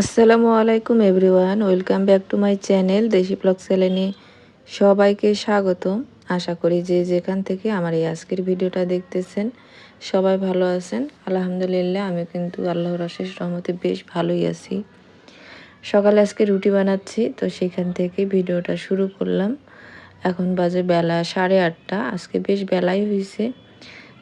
আসসালামু আলাইকুম everyone, welcome back to my channel desi vlog চ্যানেলে সবাইকে স্বাগত আশা করি যে যেখান থেকে আমার এই আজকের ভিডিওটা দেখতেছেন, সবাই ভালো আছেন। আলহামদুলিল্লাহ, আমি কিন্তু আল্লাহর অশেষ রহমতে বেশ ভালোই আছি। সকালে আজকে রুটি বানাচ্ছি, তো সেখান থেকে ভিডিওটা শুরু করলাম। এখন বাজে বেলা সাড়ে আটটা, আজকে বেশ বেলাই হয়েছে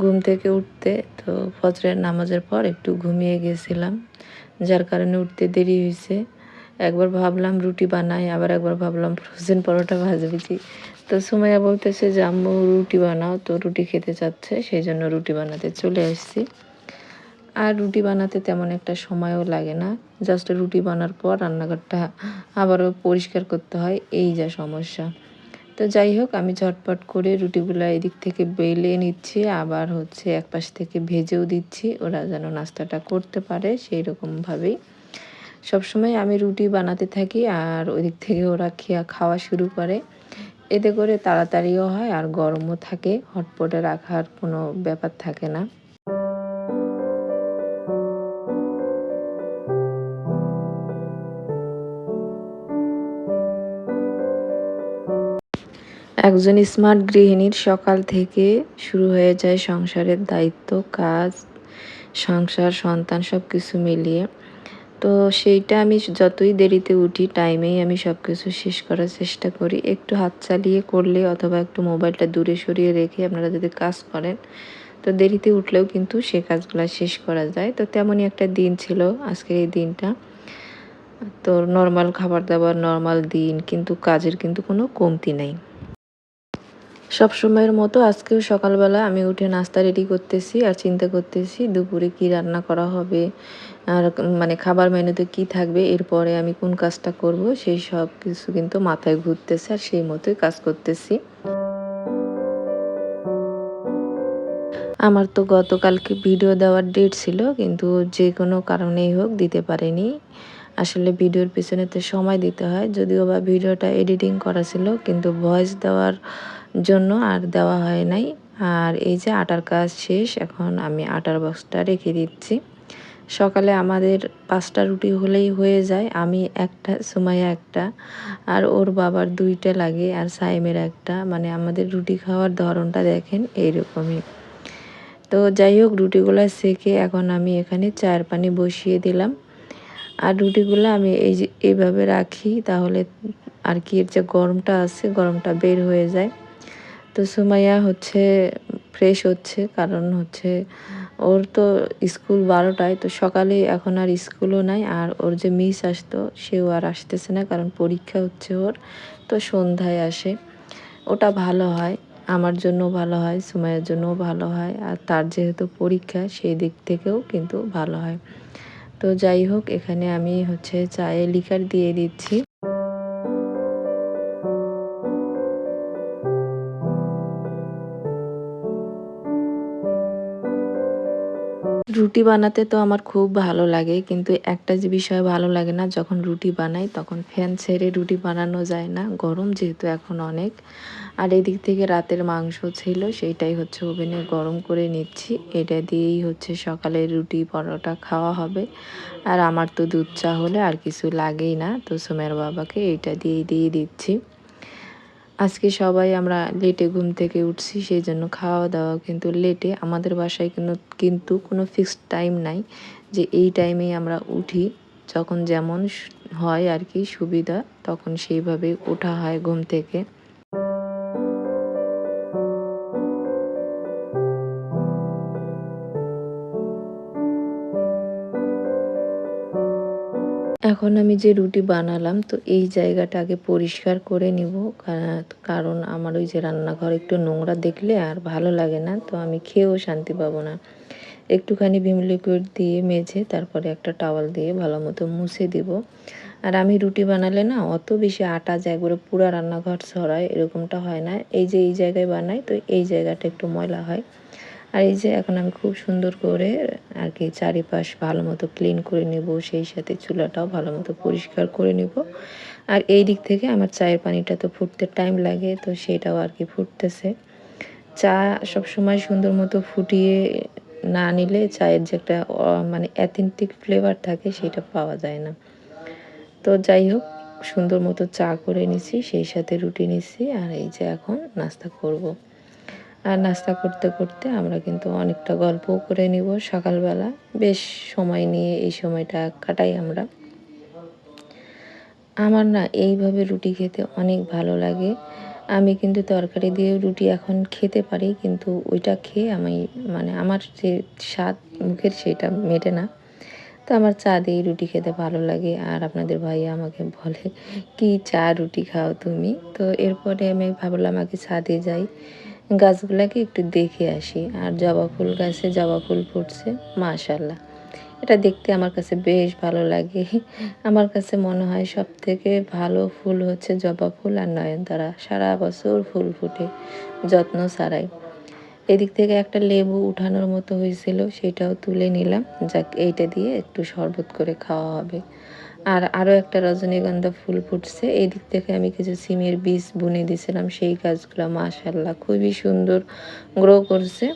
ঘুম থেকে উঠতে, তো ফজরের নামাজের পর একটু ঘুমিয়ে গেছিলাম। যার কারণে উঠতে দেরি হয়েছে একবার ভাবলাম রুটি বানাই, আবার একবার ভাবলাম ফ্রোজেন পরোটা ভাজবেছি। তো সুমাইয়া বলতেছে যে, আম্মু, রুটি বানাও। তো রুটি খেতে চাচ্ছে সেই জন্য রুটি বানাতে চলে আসছি। আর রুটি বানাতে তেমন একটা সময়ও লাগে না। জাস্ট রুটি বানার পর রান্নাঘরটা আবারও পরিষ্কার করতে হয়, এই যা সমস্যা। তো যাই হোক, আমি ঝটপট করে রুটিগুলো এদিক থেকে বেলে নিচ্ছি। আবার হচ্ছে এক পাশ থেকে ভেজেও দিচ্ছি। ওরা যেন নাস্তাটা করতে পারে সেই রকমভাবেই সবসময় আমি রুটি বানাতে থাকি আর ওই দিক থেকে ওরা খেয়া খাওয়া শুরু করে। এতে করে তাড়াতাড়িও হয় আর গরমও থাকে। হটপটে রাখার কোনো ব্যাপার থাকে না। একজন স্মার্ট গৃহিণীর সকাল থেকে শুরু হয়ে যায় সংসারের দায়িত্ব, কাজ, সংসার, সন্তান সব কিছু মিলিয়ে। তো সেইটা আমি যতই দেরিতে উঠি, টাইমেই আমি সব কিছু শেষ করার চেষ্টা করি। একটু হাত চালিয়ে করলে অথবা একটু মোবাইলটা দূরে সরিয়ে রেখে আপনারা যদি কাজ করেন, তো দেরিতে উঠলেও কিন্তু সে কাজগুলো শেষ করা যায়। তো তেমনই একটা দিন ছিল আজকের এই দিনটা। তো নর্মাল খাবার দাবার নর্মাল দিন, কিন্তু কাজের কিন্তু কোনো কমতি নেই। সব সময়ের মতো আজকেও সকালবেলা আমি উঠে নাস্তা রেডি করতেছি আর চিন্তা করতেছি দুপুরে কি রান্না করা হবে আর মানে খাবার মেনুতে কি থাকবে, এরপরে আমি কোন কাজটা করব সেই সব কিছু কিন্তু মাথায় ঘুরতেছে আর সেই মতোই কাজ করতেছি। আমার তো গতকালকে ভিডিও দেওয়ার ডেট ছিল কিন্তু যে কোনো কারণেই হোক দিতে পারিনি। আসলে ভিডিওর পিছনে তো সময় দিতে হয়, যদিও বা ভিডিওটা এডিটিং করা ছিল কিন্তু ভয়েস দেওয়ার জন্য আর দেওয়া হয় নাই। আর এই যে আটার কাজ শেষ, এখন আমি আটার বক্সটা রেখে দিচ্ছি। সকালে আমাদের পাঁচটা রুটি হলেই হয়ে যায়। আমি একটা, সুমাইয়া একটা, আর ওর বাবার দুইটা লাগে, আর সাইমের একটা। মানে আমাদের রুটি খাওয়ার ধরনটা দেখেন এইরকমই। তো যাই হোক, রুটিগুলো সেকে এখন আমি এখানে চায়ের পানি বসিয়ে দিলাম। আর রুটিগুলো আমি এই যে, এইভাবে রাখি, তাহলে আর কি এর যে গরমটা আছে, গরমটা বের হয়ে যায়। তো সুমাইয়া হচ্ছে ফ্রেশ হচ্ছে, কারণ হচ্ছে ওর তো স্কুল বারোটায়, তো সকালে এখন আর স্কুলও নাই, আর ওর যে মিস আসতো, সেও আর আসতেছে না, কারণ পরীক্ষা হচ্ছে ওর, তো সন্ধ্যায় আসে। ওটা ভালো হয়, আমার জন্য ভালো হয়, সুমাইয়ের জন্যও ভালো হয়, আর তার যেহেতু পরীক্ষা, সেই দিক থেকেও কিন্তু ভালো হয়। তো যাই হোক, এখানে আমি হচ্ছে চায়ে লিকার দিয়ে দিচ্ছি। রুটি বানাতে তো আমার খুব ভালো লাগে, কিন্তু একটা যে বিষয় ভালো লাগে না, যখন রুটি বানাই তখন ফ্যান ছেড়ে রুটি বানানো যায় না, গরম যেহেতু এখন অনেক। আর এদিক থেকে রাতের মাংস ছিল, সেইটাই হচ্ছে ওভেনে গরম করে নিচ্ছি, এটা দিয়েই হচ্ছে সকালে রুটি পরোটা খাওয়া হবে। আর আমার তো দুধ চা হলে আর কিছু লাগেই না, তো সোমের বাবাকে এইটা দিয়েই দিয়ে দিচ্ছি। আজকে সবাই আমরা লেটে ঘুম থেকে উঠছি সেই জন্য খাওয়া দাওয়া কিন্তু লেটে। আমাদের বাসায় কিন্তু কিন্তু কোনো ফিক্সড টাইম নাই যে এই টাইমেই আমরা উঠি। যখন যেমন হয় আর কি সুবিধা, তখন সেইভাবে ওঠা হয় ঘুম থেকে। এখন আমি যে রুটি বানালাম, তো এই জায়গাটা আগে পরিষ্কার করে নিব। কারণ আমার ওই যে রান্নাঘর একটু নোংরা দেখলে আর ভালো লাগে না, তো আমি খেয়েও শান্তি পাবো না। একটুখানি ভিম লিকুইড দিয়ে মেঝে তারপরে একটা টাওয়াল দিয়ে ভালো মতো মুছে দিব। আর আমি রুটি বানালে না অত বেশি আটা যায় একবারে পুরো রান্নাঘর ছড়ায়, এরকমটা হয় না। এই যে এই জায়গায় বানাই, তো এই জায়গাটা একটু ময়লা হয়। আর এই যে এখন আমি খুব সুন্দর করে আর কি চারিপাশ ভালো মতো ক্লিন করে নেব, সেই সাথে চুলাটাও ভালো মতো পরিষ্কার করে নেব। আর এই দিক থেকে আমার চায়ের পানিটা তো ফুটতে টাইম লাগে, তো সেটাও আর কি ফুটতেছে। চা সবসময় সুন্দর মতো ফুটিয়ে না নিলে চায়ের যে একটা মানে অ্যাথেন্টিক ফ্লেভার থাকে সেটা পাওয়া যায় না। তো যাই হোক, সুন্দর মতো চা করে নিছি, সেই সাথে রুটি নিছি, আর এই যে এখন নাস্তা করব। আর নাস্তা করতে করতে আমরা কিন্তু অনেকটা গল্পও করে নিব সকালবেলা। বেশ সময় নিয়ে এই সময়টা কাটাই আমরা। আমার না এইভাবে রুটি খেতে অনেক ভালো লাগে। আমি কিন্তু তরকারি দিয়ে রুটি এখন খেতে পারি, কিন্তু ওইটা খেয়ে আমি মানে আমার যে স্বাদ মুখের সেটা মেটে না। তো আমার চা দিয়ে রুটি খেতে ভালো লাগে। আর আপনাদের ভাই আমাকে বলে, কি চা রুটি খাও তুমি? তো এরপরে আমি ভাবলাম আগে ছাদে যাই। গাছগুলাকে একটু দেখে আসি। আর জবা ফুল গাছে জবা ফুল ফুটছে মাশাল্লাহ এটা দেখতে আমার কাছে বেশ ভালো লাগে। আমার কাছে মনে হয় সব থেকে ভালো ফুল হচ্ছে জবা ফুল আর নয়নতারা। সারা বছর ফুল ফুটে, যত্ন ছাড়াই। এদিক থেকে একটা লেবু উঠানোর মতো হয়েছিল, সেটাও তুলে নিলাম। যাক, এইটা দিয়ে একটু শরবত করে খাওয়া হবে। আর আরও একটা রজনীগন্ধা ফুল ফুটছে। এই দিক থেকে আমি কিছু সিমের বীজ বুনে দিয়েছিলাম, সেই গাছগুলো মাশাল্লাহ খুবই সুন্দর গ্রো করছে।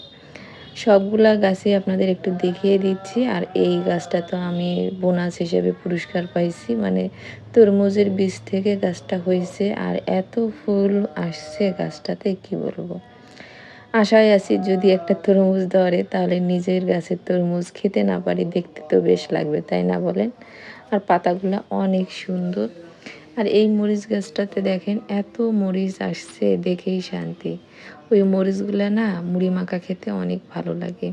সবগুলা গাছই আপনাদের একটু দেখিয়ে দিচ্ছি। আর এই গাছটা তো আমি বোনাস হিসেবে পুরস্কার পাইছি মানে তরমুজের বীজ থেকে গাছটা হয়েছে আর এত ফুল আসছে গাছটাতে, কি বলব? আশায় আছি যদি একটা তরমুজ ধরে, তাহলে নিজের গাছের তরমুজ খেতে না পারি, দেখতে তো বেশ লাগবে, তাই না বলেন? আর পাতাগুলো অনেক সুন্দর। আর এই মরিচ গাছটাতে দেখেন, এত মরিচ আসছে, দেখেই শান্তি। ওই মরিচগুলো না মুড়ি মাখা খেতে অনেক ভালো লাগে।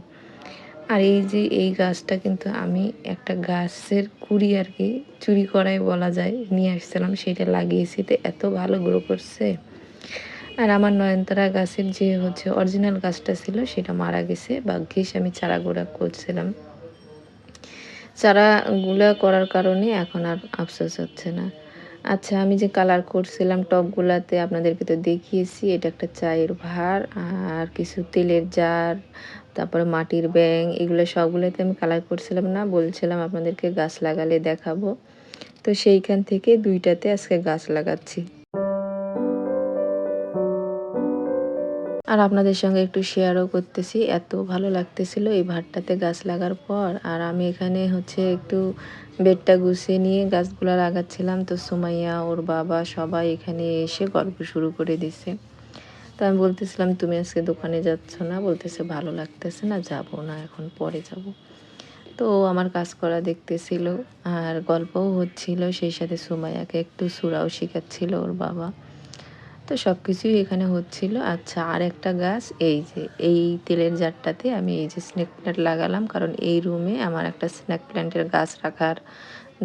আর এই যে এই গাছটা কিন্তু আমি একটা গাছের কুড়ি আর কি, চুরি করাই বলা যায়, নিয়ে আসছিলাম, সেটা লাগিয়েছি, তো এত ভালো গ্রো করছে। আর আমার নয়নতারা গাছের যে হচ্ছে অরিজিনাল গাছটা ছিল, সেটা মারা গেছে বা ঘেস আমি চারা গোড়া করছিলাম। চারাগুলা করার কারণে এখন আর আফসোস হচ্ছে না। আচ্ছা আমি যে কালার করছিলাম টপগুলাতে আপনাদেরকে তো দেখিয়েছি, এটা একটা চায়ের ভার আর কিছু তেলের জার, তারপরে মাটির ব্যাং এগুলো সবগুলোতে আমি কালার করছিলাম না, বলছিলাম আপনাদেরকে গাছ লাগালে দেখাবো। তো সেইখান থেকে দুইটাতে আজকে গাছ লাগাচ্ছি। আর আপনাদের সঙ্গে একটু শেয়ারও করতেছি। এত ভালো লাগতেছিল এই ভাতটাতে গাছ লাগার পর। আর আমি এখানে হচ্ছে একটু বেডটা গুছিয়ে নিয়ে গাছগুলো লাগাচ্ছিলাম। তো সুমাইয়া, ওর বাবা সবাই এখানে এসে গল্প শুরু করে দিছে। তো আমি বলতেছিলাম, তুমি আজকে দোকানে যাচ্ছ না? বলতেছে, ভালো লাগতেছে না, যাব না, এখন পরে যাব। তো আমার কাজ করা দেখতেছিল। আর গল্পও হচ্ছিল, সেই সাথে সুমাইয়াকে একটু সুরাও শেখাচ্ছিল ওর বাবা। তো সব কিছুই এখানে হচ্ছিল। আচ্ছা আর একটা গাছ, এই যে, এই তেলের জারটাতে আমি এই যে স্নেক প্ল্যান্ট লাগালাম, কারণ এই রুমে আমার একটা স্নেক প্ল্যান্টের গাছ রাখার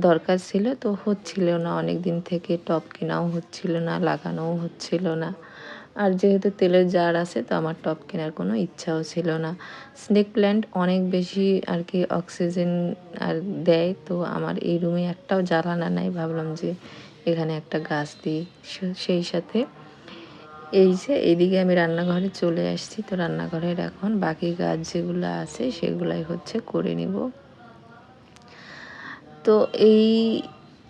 দরকার ছিল। তো হচ্ছিল না অনেক দিন থেকে টপ কেনাও হচ্ছিল না, লাগানোও হচ্ছিল না। আর যেহেতু তেলের জার আছে, তো আমার টপ কেনার কোনো ইচ্ছাও ছিল না। স্নেক প্ল্যান্ট অনেক বেশি আর কি অক্সিজেন আর দেয়, তো আমার এই রুমে একটাও জ্বালানা নাই। ভাবলাম যে এখানে একটা গাছ দিই সেই সাথে এই যে এইদিকে আমি রান্নাঘরে চলে আসছি। তো রান্নাঘরের এখন বাকি কাজ যেগুলো আছে সেগুলাই হচ্ছে করে নিব। তো এই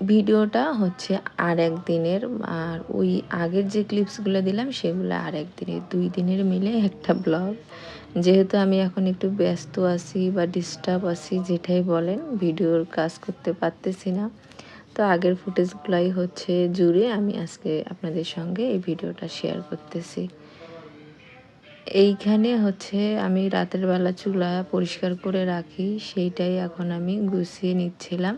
ভিডিওটা হচ্ছে আর এক দিনের আর ওই আগের যে ক্লিপসগুলো দিলাম সেগুলো আর এক দিনের, দুই দিনের মিলে একটা ব্লগ। যেহেতু আমি এখন একটু ব্যস্ত আছি বা ডিস্টার্ব আছি, যেটাই বলেন, ভিডিওর কাজ করতে পারতেছি না। তো আগের ফুটেজগুলাই হচ্ছে জুড়ে আমি আজকে আপনাদের সঙ্গে এই ভিডিওটা শেয়ার করতেছি। এইখানে হচ্ছে আমি রাতের বেলা চুলা পরিষ্কার করে রাখি, সেইটাই এখন আমি গুছিয়ে নিচ্ছিলাম।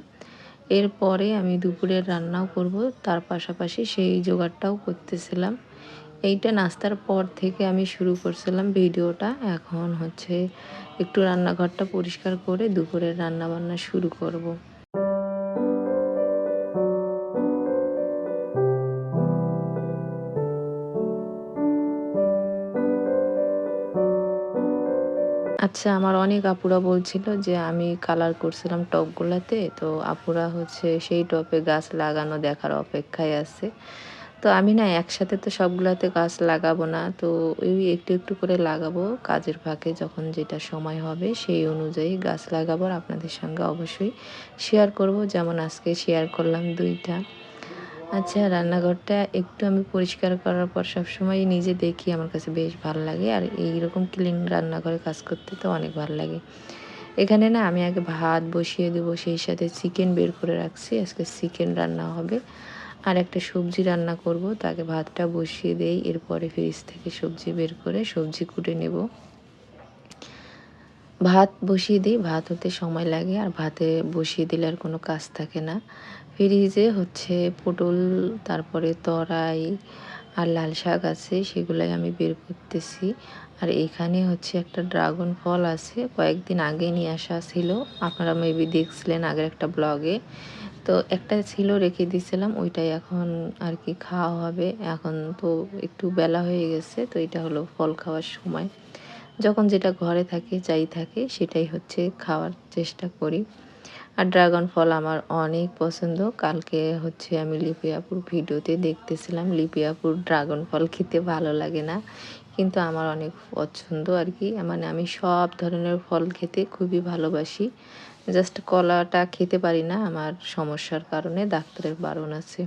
এরপরে আমি দুপুরের রান্নাও করব, তার পাশাপাশি সেই জোগাড়টাও করতেছিলাম। এইটা নাস্তার পর থেকে আমি শুরু করছিলাম ভিডিওটা। এখন হচ্ছে একটু রান্নাঘরটা পরিষ্কার করে দুপুরের রান্না বান্না শুরু করব। আচ্ছা আমার অনেক আপুরা বলছিল যে আমি কালার করছিলাম টপগুলাতে। তো আপুরা হচ্ছে সেই টপে গাছ লাগানো দেখার অপেক্ষায় আছে। তো আমি না একসাথে তো সবগুলাতে গাছ লাগাবো না। তো ওই একটু একটু করে লাগাবো কাজের ফাঁকে যখন যেটা সময় হবে সেই অনুযায়ী গাছ লাগাবো। আপনাদের সঙ্গে অবশ্যই শেয়ার করব। যেমন আজকে শেয়ার করলাম দুইটা। আচ্ছা রান্নাঘরটা একটু আমি পরিষ্কার করার পর সবসময় নিজে দেখি, আমার কাছে বেশ ভালো লাগে। আর এইরকম ক্লিন রান্নাঘরে কাজ করতে তো অনেক ভালো লাগে। এখানে না, আমি আগে ভাত বসিয়ে দেবো, সেই সাথে চিকেন বের করে রাখছি। আজকে চিকেন রান্না হবে। আর একটা সবজি রান্না করব তাকে ভাতটা বসিয়ে দেই। এরপরে ফ্রিজ থেকে সবজি বের করে সবজি কুটে নেব। ভাত বসিয়ে দিই, ভাত হতে সময় লাগে। আর ভাতে বসিয়ে দিলে আর কোনো কাজ থাকে না। ফ্রিজে হচ্ছে পটল, তারপরে তরাই আর লাল শাক আছে, সেগুলাই আমি বের করতেছি। আর এখানে হচ্ছে একটা ড্রাগন ফল আছে, কয়েকদিন আগে নিয়ে আসা ছিল। আপনারা মেবি দেখছিলেন আগের একটা ব্লগে। তো একটা ছিল, রেখে দিয়েছিলাম ওইটাই এখন আর কি খাওয়া হবে। এখন তো একটু বেলা হয়ে গেছে, তো এটা হলো ফল খাওয়ার সময়। যখন যেটা ঘরে থাকে, যাই থাকে, সেটাই হচ্ছে খাওয়ার চেষ্টা করি। আর ড্রাগন ফল আমার অনেক পছন্দ। কালকে হচ্ছে আমি লিপিয়াপুর ভিডিওতে দেখতেছিলাম, লিপিয়াপুর ড্রাগন ফল খেতে ভালো লাগে না। কিন্তু আমার অনেক পছন্দ আর কি। মানে আমি সব ধরনের ফল খেতে খুবই ভালোবাসি। জাস্ট কলাটা খেতে পারি না আমার সমস্যার কারণে, ডাক্তারের বারণ আছে।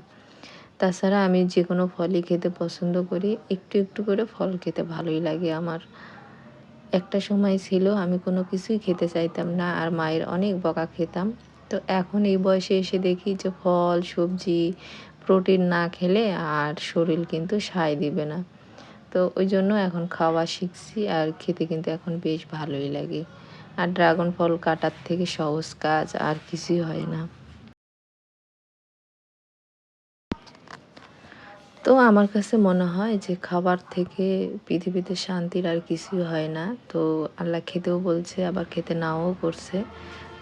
তাছাড়া আমি যে কোনো ফলই খেতে পছন্দ করি। একটু একটু করে ফল খেতে ভালোই লাগে আমার। একটা সময় ছিল আমি কোনো কিছুই খেতে চাইতাম না আর মায়ের অনেক বকা খেতাম। তো এখন এই বয়সে এসে দেখি যে ফল, সবজি, প্রোটিন না খেলে আর শরীর কিন্তু সায় দিবে না। তো ওই জন্য এখন খাওয়া শিখছি আর খেতে কিন্তু এখন বেশ ভালোই লাগে। আর ড্রাগন ফল কাটার থেকে সহজ কাজ আর কিছুই হয় না। তো আমার কাছে মনে হয় যে খাবার থেকে পৃথিবীতে শান্তির আর কিছুই হয় না। তো আল্লাহ খেতেও বলছে, আবার খেতে নাও করছে।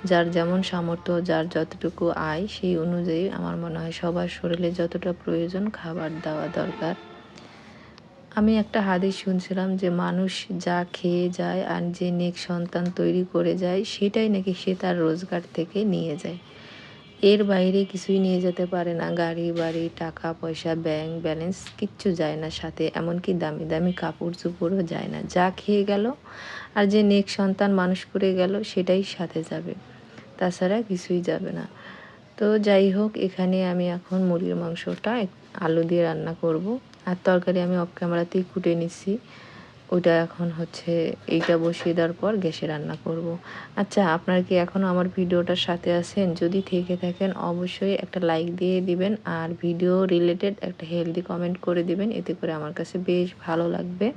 যার যেমন সামর্থ্য, যার যতটুকু আয়, সেই অনুযায়ী আমার মনে হয় সবার শরীরে যতটা প্রয়োজন খাবার দেওয়া দরকার। আমি একটা হাদিস শুনছিলাম যে মানুষ যা খেয়ে যায় আর যে নেক সন্তান তৈরি করে যায়, সেটাই নাকি সে তার রোজগার থেকে নিয়ে যায়। এর বাইরে কিছুই নিয়ে যেতে পারে না। গাড়ি, বাড়ি, টাকা, পয়সা ব্যাংক ব্যালেন্স কিচ্ছু যায় না সাথে, এমনকি দামি দামি কাপড় চোপড়ও যায় না। যা খেয়ে গেল আর যে নেক সন্তান মানুষ করে গেল সেটাই সাথে যাবে, তাছাড়া কিছুই যাবে না। তো যাই হোক, এখানে আমি এখন মুরগির মাংসটা আলু দিয়ে রান্না করব। আর তরকারি আমি অফ ক্যামেরাতেই কুটে নিচ্ছি। ওইটা এখন হচ্ছে এইটা বসিয়ে দেওয়ার পর গ্যাসে রান্না করব। আচ্ছা আপনারা কি এখনও আমার ভিডিওটার সাথে আছেন? যদি থেকে থাকেন, অবশ্যই একটা লাইক দিয়ে দিবেন আর ভিডিও রিলেটেড একটা হেলদি কমেন্ট করে দিবেন। এতে করে আমার কাছে বেশ ভালো লাগবে।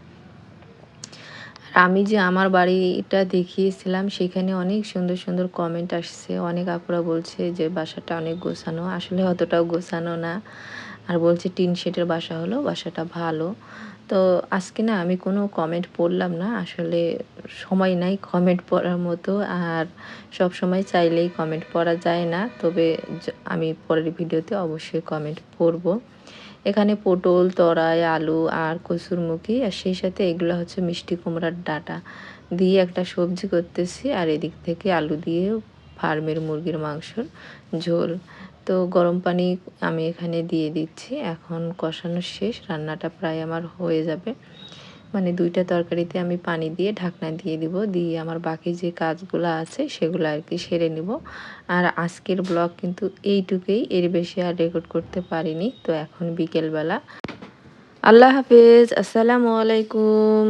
আমি যে আমার বাড়িটা দেখিয়েছিলাম, সেখানে অনেক সুন্দর সুন্দর কমেন্ট আসছে। অনেক আপুরা বলছে যে, বাসাটা অনেক গোছানো। আসলে অতটাও গোছানো না। আর বলছে, টিন শেটের বাসা হলো, বাসাটা ভালো। তো আজকে না আমি কোনো কমেন্ট পড়লাম না, আসলে সময় নাই কমেন্ট পড়ার মতো, আর সব সময় চাইলেই কমেন্ট পড়া যায় না, তবে আমি পরের ভিডিওতে অবশ্যই কমেন্ট পড়ব। এখানে পটল, তরাই, আলু আর কসুরমুখী আর সেই সাথে এগুলো হচ্ছে মিষ্টি কুমড়ার ডাটা। দিয়ে একটা সবজি করতেছি, আর এদিক থেকে আলু দিয়ে ফার্মের মুরগির মাংসর ঝোল। তো গরম পানি আমি এখানে দিয়ে দিচ্ছি। এখন কষানো শেষ, রান্নাটা প্রায় আমার হয়ে যাবে। মানে দুইটা তরকারিতে আমি পানি দিয়ে ঢাকনা দিয়ে দিব, দিয়ে আমার বাকি যে কাজগুলো আছে সেগুলো আর কি সেরে নিব। আর আজকের ব্লগ কিন্তু এইটুকুই, এর বেশি আর রেকর্ড করতে পারিনি। তো এখন বিকেলবেলা। আল্লাহ হাফেজ, আসসালামু আলাইকুম।